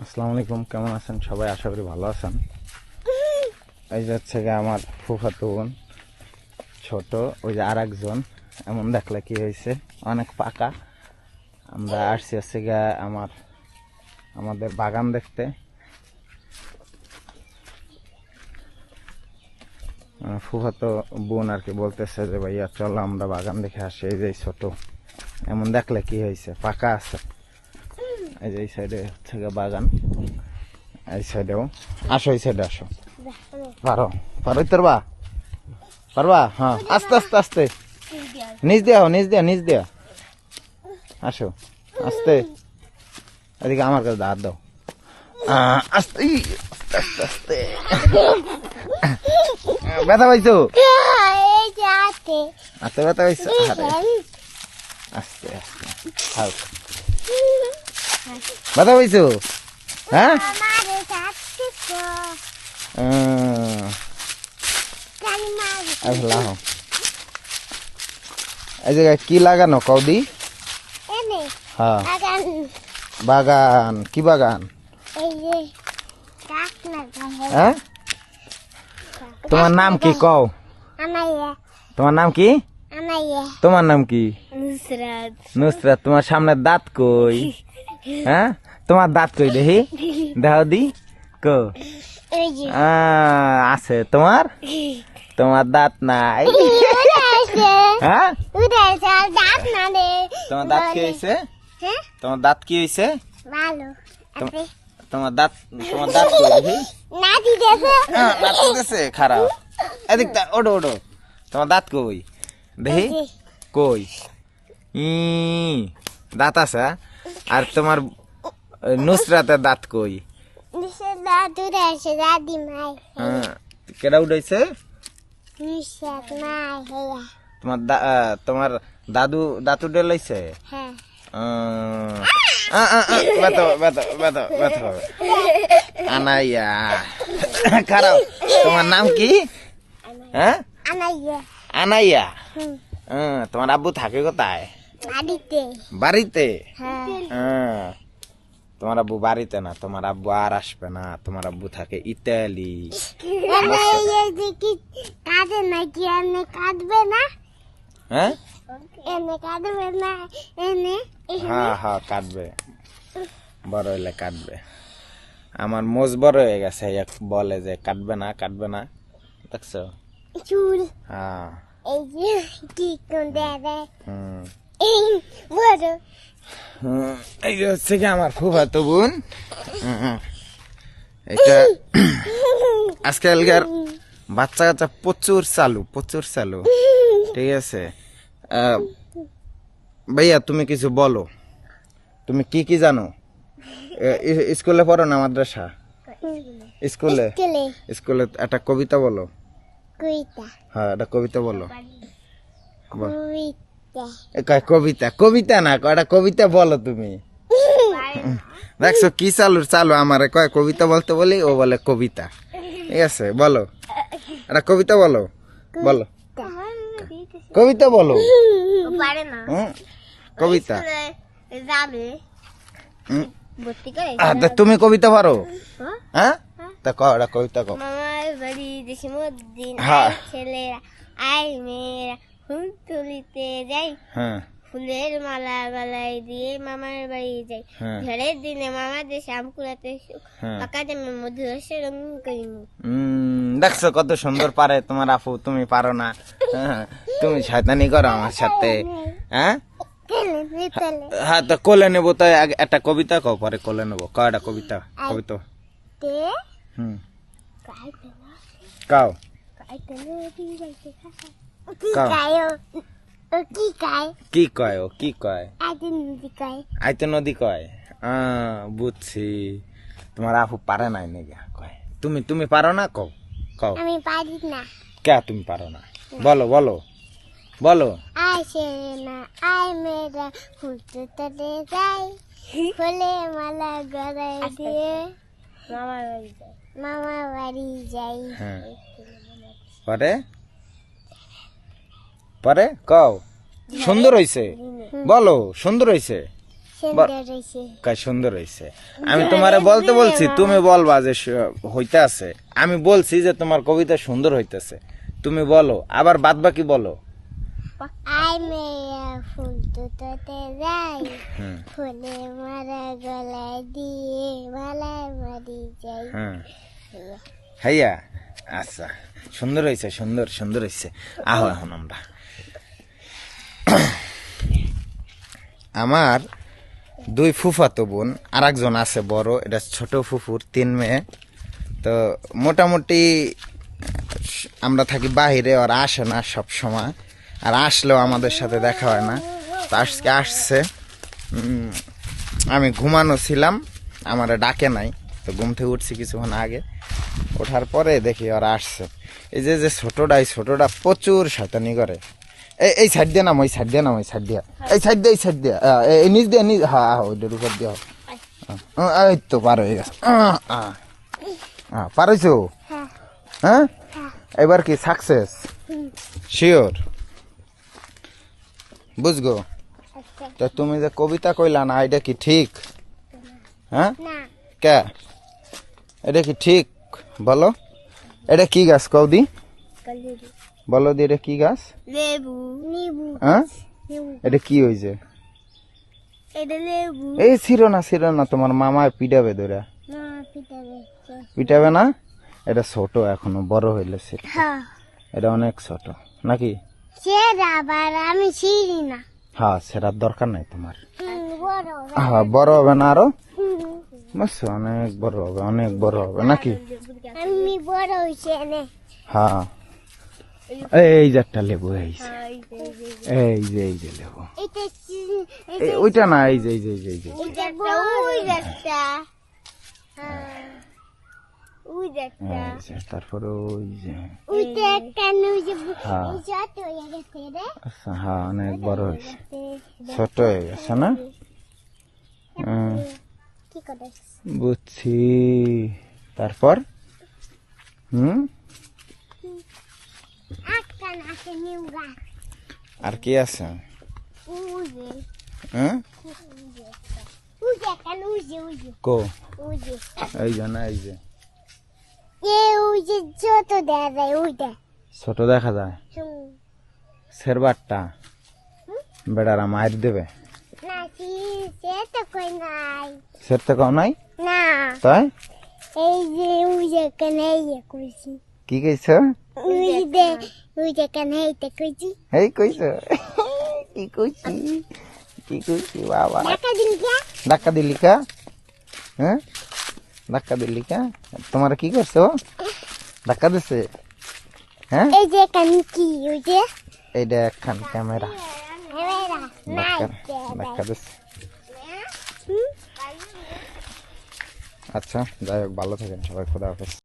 আসসালামু আলাইকুম কেমন আছেন? সবাই আশা করি ভালো আছেন। এই যে হচ্ছে গিয়ে আমার ফুফাতো বোন, ছোট, ওই যে আর একজন এমন দেখলে কি হয়েছে? অনেক পাকা। আমরা আসছি হচ্ছে গিয়ে আমার, আমাদের বাগান দেখতে। ফুফাতো বোন আর কি বলতেছে যে, ভাইয়া, চলো আমরা বাগান দেখে আসি। এই যে ছোট। এমন দেখলে কি হয়েছে? পাকা আছে। এই যে এই সাইডে হচ্ছে বাগান। এই সাইডেও আসো এই সাইডে আসো। পারো পারো পারবা পারবা? হ্যাঁ আস্তে আস্তে আস্তে। নিচ দিয়া হো, নিচ দিয়া নিচ দিয়া। আসো আস্তে। এদিকে আমার কাছে হাত দাও। আহ, আস্তে আস্তে আস্তে ব্যথা পাইছো? আস্তে ব্যথা পাইছো? আস্তে আস্তে হালকা ব্যথা পাইছো হ্যাঁ আহ, আসলা হো। এই জায়গায় কি লাগানো কৌদি হ্যাঁ বাগান কি বাগান হ্যাঁ তোমার নাম কি কও তোমার নাম কি তোমার নাম কি? নুসরাত। তোমার সামনে দাঁত কই? হ্যাঁ? তোমার দাঁত কই দেখি? দেখাও দি কো। আছে। তোমার? তোমার দাঁত নাই। হ্যাঁ? তোমার দাঁত কি হয়েছে তোমার দাঁত কি হয়েছে তোমার- তোমার দাঁত তোমার দাঁত কই দেখি? নাতি দেখো হ্যাঁ, খারাপ। এদিক তা ওডো ওডো তোমার দাঁত কই? দেখি? কই? ই দাঁত আছে হ্যাঁ? আর তোমার নুসরাতের দাঁত কই? হ্যাঁ কেডা উঠাইছে তোমার তোমার দাদু দাঁত উঠে লাইছে? হ্যাঁ। আনাইয়া। খারাপ। তোমার নাম কি? হ্যাঁ? আনাইয়া। আনাইয়া। তোমার আব্বু থাকে কোথায়? বাড়িতে। বাড়িতে? হ্যাঁ। তোমার আব্বু বাড়িতে না তোমার আব্বু আর আসবে না তোমার আব্বু থাকে ইতালি। কাঁদে নাকি কাঁদবে না? হ্যাঁ? এনে কাঁদবে না এনে হ্যাঁ হ্যাঁ কাটবে বড় হইলে কাটবে আমার মোজ বড় হয়ে গেছে এক বলে যে কাটবে না কাটবে না। দেখছ? হ্যাঁ। কি কোন দেবে হুম এই বড় হুম, এই যে হচ্ছে কি আমার ফুফাতো বোন। এটা আজকালকার বাচ্চা কাচ্চা প্রচুর চালু প্রচুর চালু। ঠিক আছে? আহ, ভাইয়া তুমি কিছু বলো। তুমি কি কি জানো? স্কুলে পড়ো না মাদ্রাসা? স্কুলে। স্কুলে একটা কবিতা বলো। কুইতা হ্যাঁ একটা কবিতা বলো। কবিতা। কবিতা? না একটা কবিতা বলো তুমি। দেখছ কি চালু চালু আমারে। কয় কবিতা বলতে বলি ও বলে কবিতা। ঠিক আছে বলো। একটা কবিতা বলো। বলো। কবিতা বলো। পারে না। হুম, কবিতা। তুমি কবিতা পারো? হ্যাঁ? তা কও একটা কবিতা কও মামার বাড়ি দেশমুদ্দিন হ্যাঁ। আই ছেলেরা আই মেয়েরা ফুল তুলিতে যাই হ্যাঁ ফুলের মালা গলায় দিয়ে মামার বাড়ি যাই হ্যাঁ ঝড়ের দিনে মামাদের শাম কুলাতে হ্যাঁ পাকা জামে মধু রসে রঙ করিনি উম, দেখছ কত সুন্দর পারে তোমার আপু তুমি পারো না। হ্যাঁ, তুমি শয়তানি করো আমার সাথে। হ্যাঁ? হ্যাঁ তো কোলে নেব তো একটা কবিতা কও পরে কোলে নেব। কয়টা কবিতা? কবিতা না না কি। কায়ো ও কি কায় কি কয় ও কি কয় আইতে নদী কায় আইতো নদী কয় আহ, বুঝছি তোমার আপু পারে নাই নাকি কয় তুমি তুমি পারো না কও কও আমি পারি না কে তুমি পারো না বলো বলো বলো আই ছেলেরা আই মেয়েরা ফুল তুলতে যাই ফুলে মালা গলায় দিয়ে মামার বাড়ি যাই। মামার বাড়ি যাই হ্যাঁ। পরে? পরে? কও? সুন্দর হইছে? বলো সুন্দর হইছে? সুন্দর হয়েছে সুন্দর হয়েছে আমি তোমারে বলতে বলছি তুমি বলবা যে হইতে আছে। আমি বলছি যে তোমার কবিতা সুন্দর হইতেছে। তুমি বলো আবার বাদ বাকি বলো। আই মেয়েরা ফুল তুলতে যাই। হুম ফুলে মারা গলায় দিয়ে মালায় মারি যাই। হুম হাইয়া আচ্ছা সুন্দর হয়েছে সুন্দর সুন্দর হয়েছে আহো এখন আমরা। আমার দুই ফুফাতো বোন আর একজন আছে বড় এটা ছোট ফুফুর তিন মেয়ে। তো মোটামুটি আমরা থাকি বাহিরে ওরা আসে না সব সময় আর আসলেও আমাদের সাথে দেখা হয় না। তো আজকে আসছে। আমি ঘুমানো ছিলাম আমার ডাকে নাই। তো ঘুম থেকে উঠছি কিছুক্ষণ আগে। ওঠার পরে দেখি ওরা আসছে। এই যে যে ছোটোটা এই ছোটোটা প্রচুর শয়তানি করে। এই এই সাইড দিয়ে নাম ওই সাইড দিয়ে নাম ওই সাইড দিয়া। এই সাইড দিয়ে এই সাইড দিয়া। এই- নিচ দিয়ে নিচ হ্যাঁ হ্যাঁ ওইটার উপর দিয়া। এই তো পার হয়ে গেছে। পারছ হ্যাঁ। হ্যাঁ? এবার কি সাকসেস শিওর বুঝগো? আচ্ছা। তা তুমি যে কবিতা কইলা না এটা কি ঠিক? হ্যাঁ? না। কে? এটা কি ঠিক? বলো। এটা কি গাছ কৌদি? বলো দি এটা কি গাছ? লেবু নিবু। হ্যাঁ? এটা কি হয়েছে এই ছিল না ছিল না তোমার মামা পিটাবে ধরে। না পিটাবে। না? এটা ছোট এখনও বড় হইলে হ্যাঁ। এটা অনেক ছোট। নাকি? সে আবার আমি ছিড়ি না। হ্যাঁ সেটার দরকার নাই তোমার। হ্যাঁ বড় হবে না আরও? বুঝছ অনেক বড় হবে অনেক বড় হবে নাকি? আমি বড় হয়েছে নে হ্যাঁ। এই যে একটা লেবু এই যে। এই যে এই যে লেবু। ওইটা না এই যে এই যে এই যে এই যে এটা ওই একটা হ্যাঁ, ওই যে, তারপরে ওই যে। একটা ওই যে হ্যাঁ। হয়ে গেছে রে। আচ্ছা হ্যাঁ অনেক বড় হয়েছে। ছোট হয়ে গেছে না? বুঝছি। তারপর? হুম? আর কি আছে? হ্যাঁ কো? এই যে না এই যে। এ ওই যে যত যায় ওইটা। ছোট দেখা যায়। হুম। শেরবারটা। বেড়ারা মায়ের দেবে। না সে- সে তো কই নাই। তো কম নাই? না। তাই? এই যে ওই যে কানে যে কইছি। কি কইছ? ওই যে ওই যে কানে এইটা কইছি। এই কইছ? কি কইছি? কি কইছি বাবা? টাকা দিন কে? ধাক্কা দিলি কা? হ্যাঁ? ধাক্কা দিলি কে? তোমার কি করছ? ধাক্কা দিছে? হ্যাঁ? এই যে কান কি? ওই যে? এইটা একখান ক্যামেরা। ধাক্কা দিছে। আচ্ছা যাই হোক ভালো থাকেন সবাই খোদা হাফেজ।